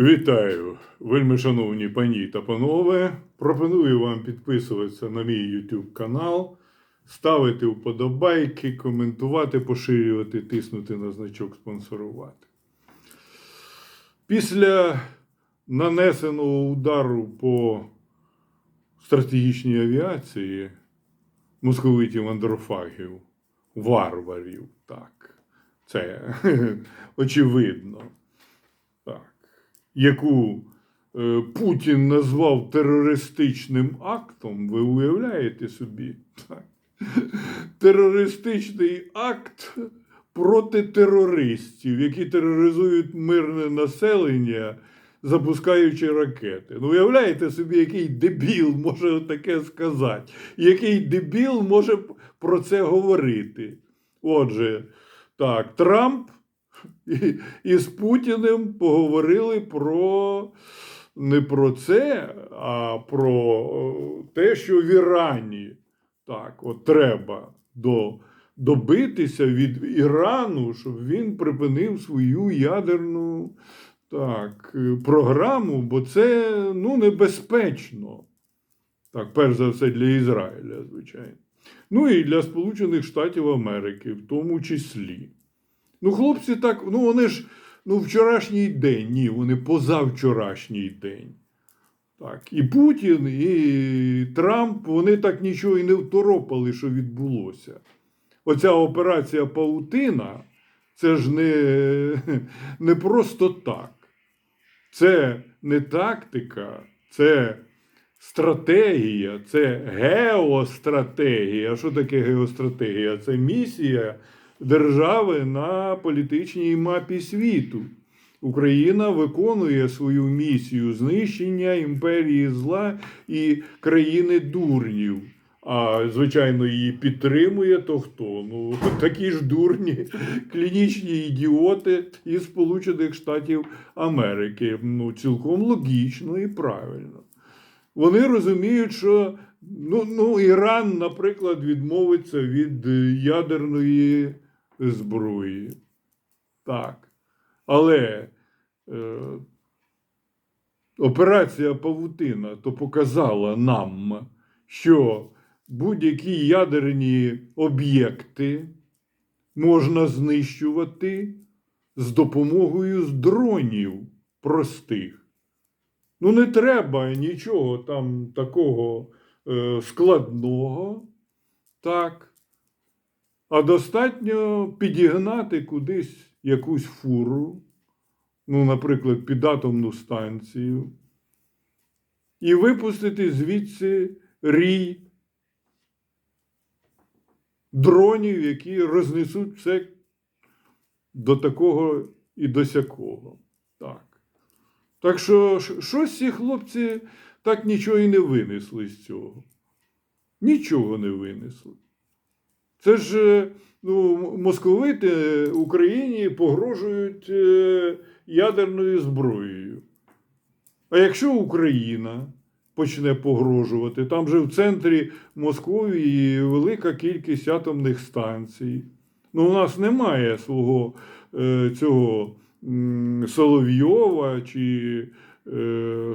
Вітаю, вельми шановні пані та панове. Пропоную вам підписуватися на мій YouTube канал, ставити вподобайки, коментувати, поширювати, тиснути на значок спонсорувати. Після нанесеного удару по стратегічній авіації московитів андрофагів, варварів, так, це очевидно. Яку е, Путін назвав терористичним актом, ви уявляєте собі? Так. Терористичний акт проти терористів, які тероризують мирне населення, запускаючи ракети. Ну, уявляєте собі, який дебіл може таке сказати? Який дебіл може про це говорити? Отже, так, Трамп і, з Путіним поговорили про не про це, а про те, що в Ірані так, от треба до, добитися від Ірану, щоб він припинив свою ядерну так, е, програму, бо це ну, небезпечно. Так, перш за все для Ізраїля, звичайно. Ну і для Сполучених Штатів Америки, в тому числі. Ну, хлопці так, ну вони ж ну, вчорашній день, ні, вони позавчорашній день. Так, і Путін, і Трамп, вони так нічого і не второпали, що відбулося. Оця операція Паутина, це ж не, не просто так. Це не тактика, це стратегія, це геостратегія. Що таке геостратегія? Це місія держави на політичній мапі світу. Україна виконує свою місію знищення імперії зла і країни дурнів. А звичайно, її підтримує то хто? Ну такі ж дурні, клінічні ідіоти із Сполучених Штатів Америки. Ну, цілком логічно і правильно. Вони розуміють, що ну, ну, Іран, наприклад, відмовиться від ядерної зброї. Так. Але е, операція Павутина то показала нам, що будь-які ядерні об'єкти можна знищувати з допомогою дронів простих. Ну, не треба нічого там такого е, складного. Так. А достатньо підігнати кудись якусь фуру, ну, наприклад, під атомну станцію, і випустити звідси рій дронів, які рознесуть все до такого і до сякого. Так. Так що, щось ці хлопці так нічого і не винесли з цього. Нічого не винесли. Це ж е, ну, московити Україні погрожують е, ядерною зброєю. А якщо Україна почне погрожувати, там же в центрі Московії велика кількість атомних станцій. Ну, у нас немає свого е, цього Соловйова чи е,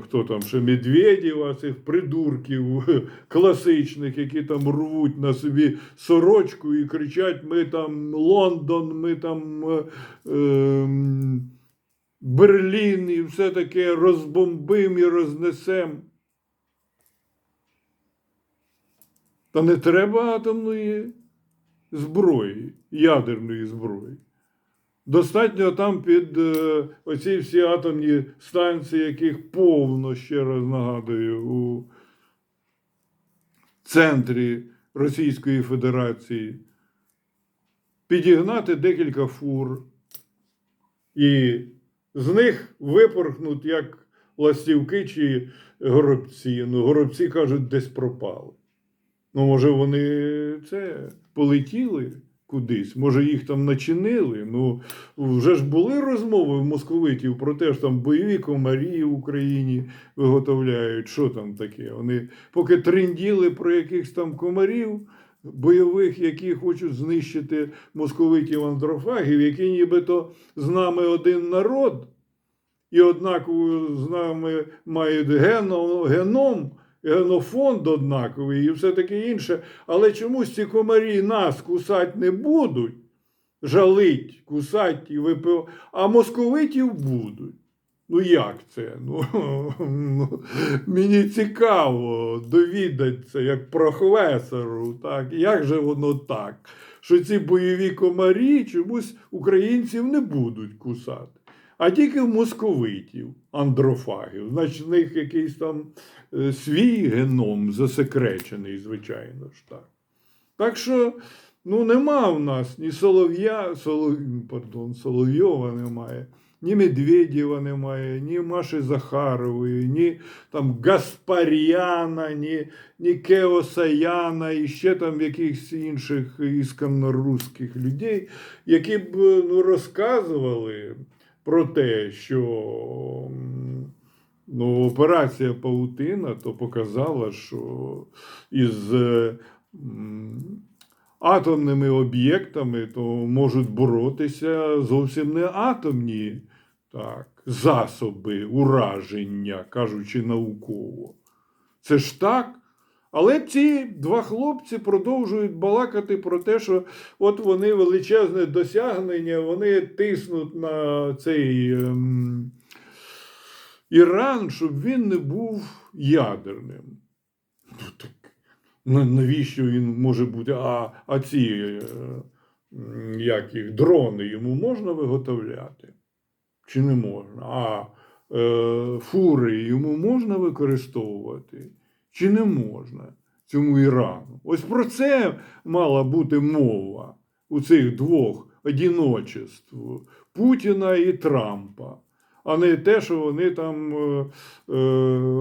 хто там ще Медведєва, цих придурків класичних, які там рвуть на собі сорочку і кричать: ми там Лондон, ми там е, ем, Берлін і все таке розбомбим і рознесем. Та не треба атомної зброї, ядерної зброї. Достатньо там під е, оці всі атомні станції, яких повно, ще раз нагадую, у центрі Російської Федерації, підігнати декілька фур і з них випорхнуть як ластівки чи горобці. Ну, горобці кажуть, десь пропали. Ну, може, вони це полетіли кудись, може, їх там начинили. Ну, вже ж були розмови в московитів про те, що там бойові комарі в Україні виготовляють. Що там таке? Вони поки тринділи про якихось там комарів бойових, які хочуть знищити московитів андрофагів, які нібито з нами один народ. і однаково з нами мають геном, генофонд однаковий і все таке інше. Але чомусь ці комарі нас кусати не будуть, жалить, кусати і випив, а московитів будуть. Ну як це? Ну, ну, мені цікаво довідатися, як професору, так, як же воно так, що ці бойові комарі чомусь українців не будуть кусати, а тільки в московитів, андрофагів. Значить, в них якийсь там е, свій геном засекречений, звичайно ж так. Так що, ну, нема в нас ні Солов'я, Солов... пардон, Соловйова немає, ні Медведєва немає, ні Маші Захарової, ні там Гаспаряна, ні, ні Кеосаяна, і ще там якихось інших ісконно русських людей, які б ну, розказували про те, що ну, операція Паутина то показала, що із атомними об'єктами то можуть боротися зовсім не атомні так, засоби ураження, кажучи науково. Це ж так. Але ці два хлопці продовжують балакати про те, що от вони величезне досягнення, вони тиснуть на цей ем, Іран, щоб він не був ядерним. Ну, так, навіщо він може бути? А, а ці е, як їх, дрони йому можна виготовляти? Чи не можна? А е, фури йому можна використовувати? Чи не можна цьому Ірану? Ось про це мала бути мова у цих двох одіночеств Путіна і Трампа, а не те, що вони там е, е,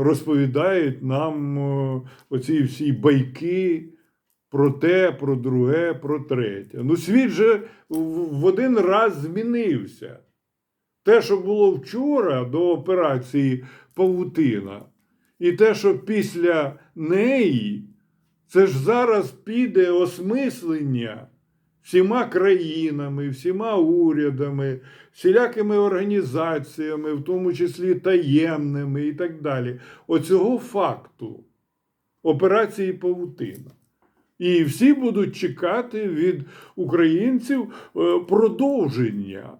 розповідають нам е, оці всі байки. Про те, про друге, про третє. Ну, світ же в один раз змінився. Те, що було вчора до операції Павутина, і те, що після неї, це ж зараз піде осмислення всіма країнами, всіма урядами, всілякими організаціями, в тому числі таємними і так далі. Оцього факту операції Павутина. І всі будуть чекати від українців е, продовження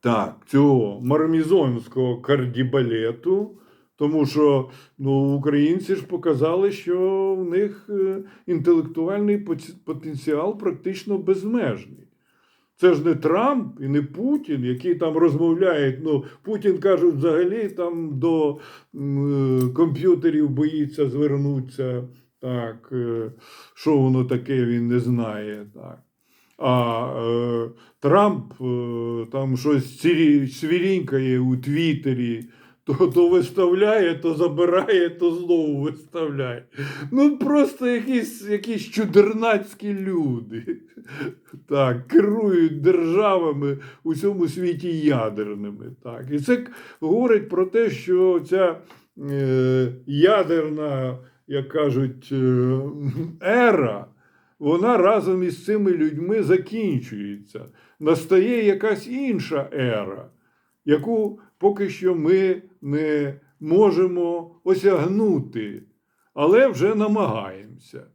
так, цього мармізонського кардібалету, тому що ну, українці ж показали, що в них е, інтелектуальний потенціал практично безмежний. Це ж не Трамп і не Путін, які там розмовляють. Ну, Путін каже, взагалі там до е, комп'ютерів боїться звернутися. Так, е, що воно таке, він не знає. Так. А е, Трамп е, там щось свірінькає у Твіттері, то, то виставляє, то забирає, то знову виставляє. Ну, просто якісь, якісь чудернацькі люди. Так, керують державами у цьому світі ядерними. Так. І це говорить про те, що ця е, ядерна, як кажуть, е, ера вона разом із цими людьми закінчується. Настає якась інша ера, яку поки що ми не можемо осягнути, але вже намагаємося.